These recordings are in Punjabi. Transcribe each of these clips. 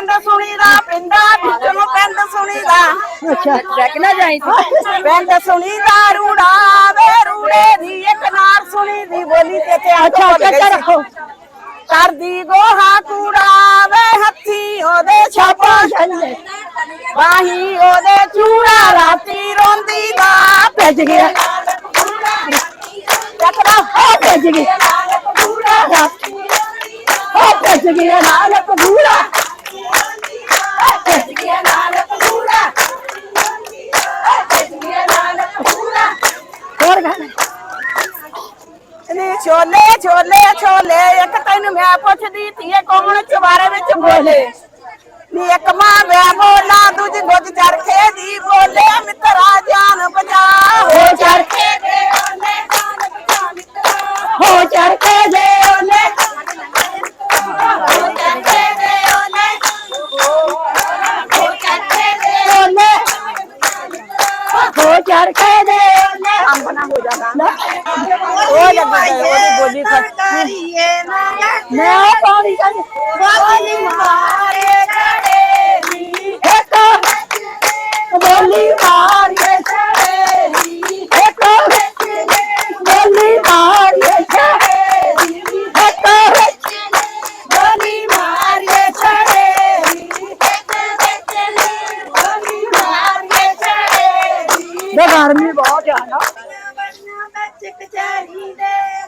ਪਿੰਡ ਸੁਣੀਦਾ ਪਿੰਡਾਂ ਵਿੱਚੋਂ ਪਿੰਡ ਸੁਣੀਦਾ। ਅੱਛਾ। ਚੱਕ ਨਾ ਜਾਈ ਪਿੰਡ ਸੁਣੀਦਾ ਰੂੜਾ ਵੇ ਰੂੜੇ ਦੀ ਇੱਕ ਨਾਰ ਸੁਣੀ ਦੀ ਬੋਲੀ ਤੇ ਤੇ ਅੱਛਾ ਅੱਛਾ ਰੱਖੋ। ਕਰਦੀ ਗੋਹਾ ਕੂੜਾ ਵੇ ਹੱਥੀ ਉਹਦੇ ਛਾਪਾ ਚੱਲੇ ਬਾਹੀ ਉਹਦੇ ਚੂੜਾ ਰਾਤੀ ਰੋਂਦੀ ਦਾ ਭੱਜ ਗਿਆ। ਚੱਕਦਾ ਹੋ ਭੱਜ ਗਿਆ। ਹੋ ਭੱਜ ਗਿਆ। ਨਾਲ ਪਗੂੜਾ ਭੱਜ ਗਿਆ ਨਾਲ ਪਗੂੜਾ ਭੱਜ ਗਿਆ ਨਾਲ ਪਗੂੜਾ ਹੋਰ ਗਾਣਾ ਨੀ ਛੋਲੇ ਛੋਲੇ ਛੋਲੇ ਇੱਕ ਤੈਨੂੰ ਮੈਂ ਪੁੱਛਦੀ ਧੀਏ ਕੌਣ ਚਵਾਰੇ ਵਿੱਚ ਬੋਲੇ? ਨੀ ਇੱਕ ਮਾਂ ਮੈਂ ਬੋਲਾ ਦੂਜੀ ਗੁੱਜ ਚਰਖੇ ਦੀ ਬੋਲੇ ਮਿੱਤਰਾ ਜਾਨ ਬਚਾ। ਹੋ ਚਰਖੇ ਦੇ ਉਹਨੇ ਜਾਨ ਬਚਾ ਮਿੱਤਰਾ। ਹੋ ਚਰਖੇ ਮੈਂ ਪਾਣੀ ਕਰ ਬੋਲੀ ਮਾਰੇ ਛੜੇ ਨੀ ਇੱਕ ਬੋਲੀ ਮਾਰੇ ਛੜੇ ਨੀ ਇੱਕ ਬੋਲੀ ਮਾਰੇ ਛੜੇ ਨੀ ਇੱਕ ਬੋਲੀ ਮਾਰੇ ਛੜੇ ਨੀ ਇੱਕ ਬੋਲੀ ਮਾਰੇ ਛੜੇ ਨੀ ਗਰਮੀ ਬਹੁਤ ਆ ਨਾ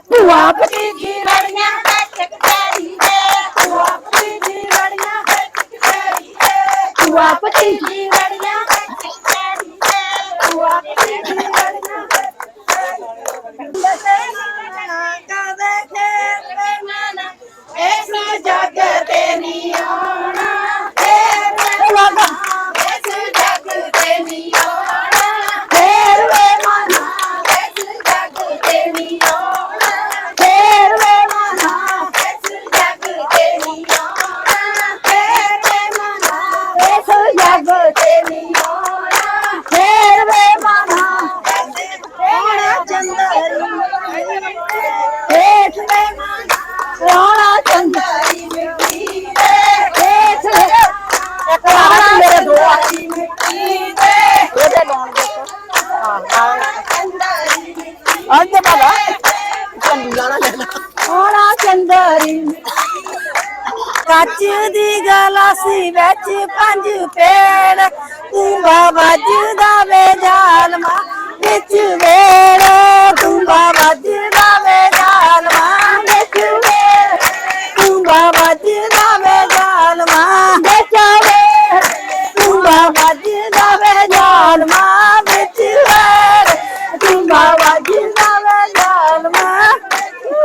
ਭੂਆ ਭਤੀਜੀ ਲੜੀਆਂ ਵਿੱਚ ભગવા પછી જીવડિયા ਚੰਦਰੀ ਹੇਠ ਵੇ ਮਨਾ ਹੋਣਾ ਚੰਦਰੀ ਮਿੱਟੀ ਦੇ ਹੇਠ ਵੇ ਇੱਕ ਰਾਤ ਮੇਰੇ ਦੋ ਆ ਮਿੱਟੀ ਦੇ ਉਹਦੇ ਲਾਉਣ ਦੇ ਚੰਦਰੀ ਅੱਜ ਬਾਬਾ ਚੰਨੀ ਗਾਣਾ ਲੈਣਾ ਹੋਣਾ ਚੰਦਰੀ ਕੱਚ ਦੀ ਗਲਾਸੀ ਵਿੱਚ ਪੰਜ ਪੇੜ ਤੂੰਬਾ ਵੱਜਦਾ ਵੇ ਜ਼ਾਲਮਾ ਵੇ ਜ਼ਾਲਮਾ ಮಾನೆಚ್ಚು ಬೇಡ ತುಂಬ ಮಧ್ಯದ ಮೇದಾನ ಮಾನೆಚ್ಚು ಬೇಡ ತುಂಬ ಮಧ್ಯದ ಮೇದಾನ ಮಾನೆಚ್ಚು ಬೇಡ ತುಂಬ ಮಧ್ಯದ ಮೇದಾನ ಮಾನೆಚ್ಚು ಬೇಡ ತುಂಬ ಮಧ್ಯದ ಮೇದಾನ ಮಾನೆಚ್ಚು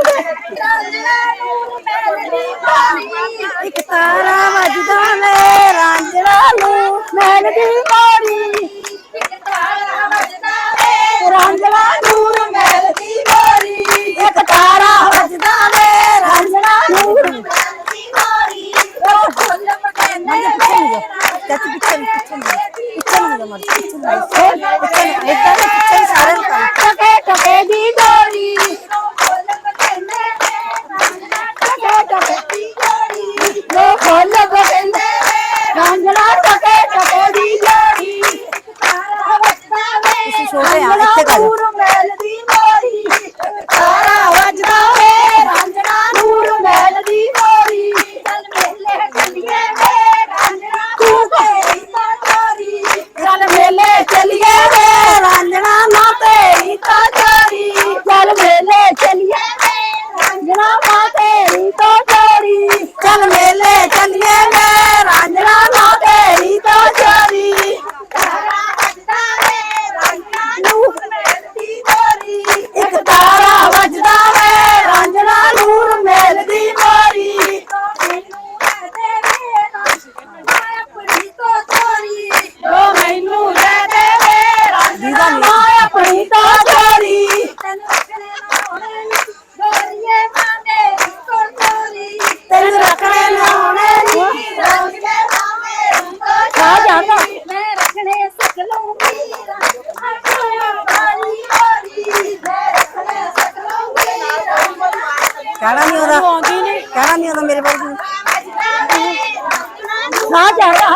ತಾರಾ ಮಧ್ಯದ ಮೇ ರಾಂಜಡಾನು ನನಗೆ ಮಾಡಿ চল মেলে ਆ ਜਾਂਦਾ ਮੈਂ ਰੱਖਣੇ ਸਕਲੋਂ ਵੀਰਾ ਆਟੋਇਆ ਵਾਲੀ ਵਾਲੀ ਮੈਂ ਰੱਖਣੇ ਸਕਲੋਂ ਵੀਰਾ ਕਹਿਣਾ ਨਹੀਂ ਉਹਦਾ। ਕਹਿਣਾ ਨਹੀਂ ਉਹਦਾ ਮੇਰੇ ਵਰਗੀ ਸਾਹ ਚੜਦਾ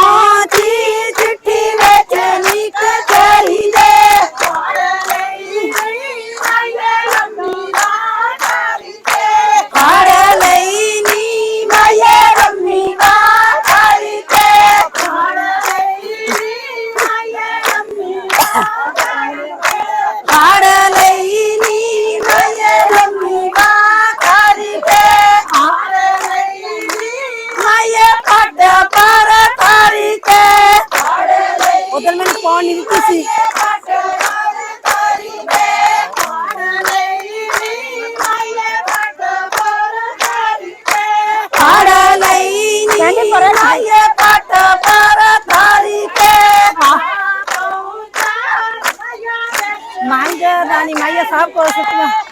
Tapos, ito na.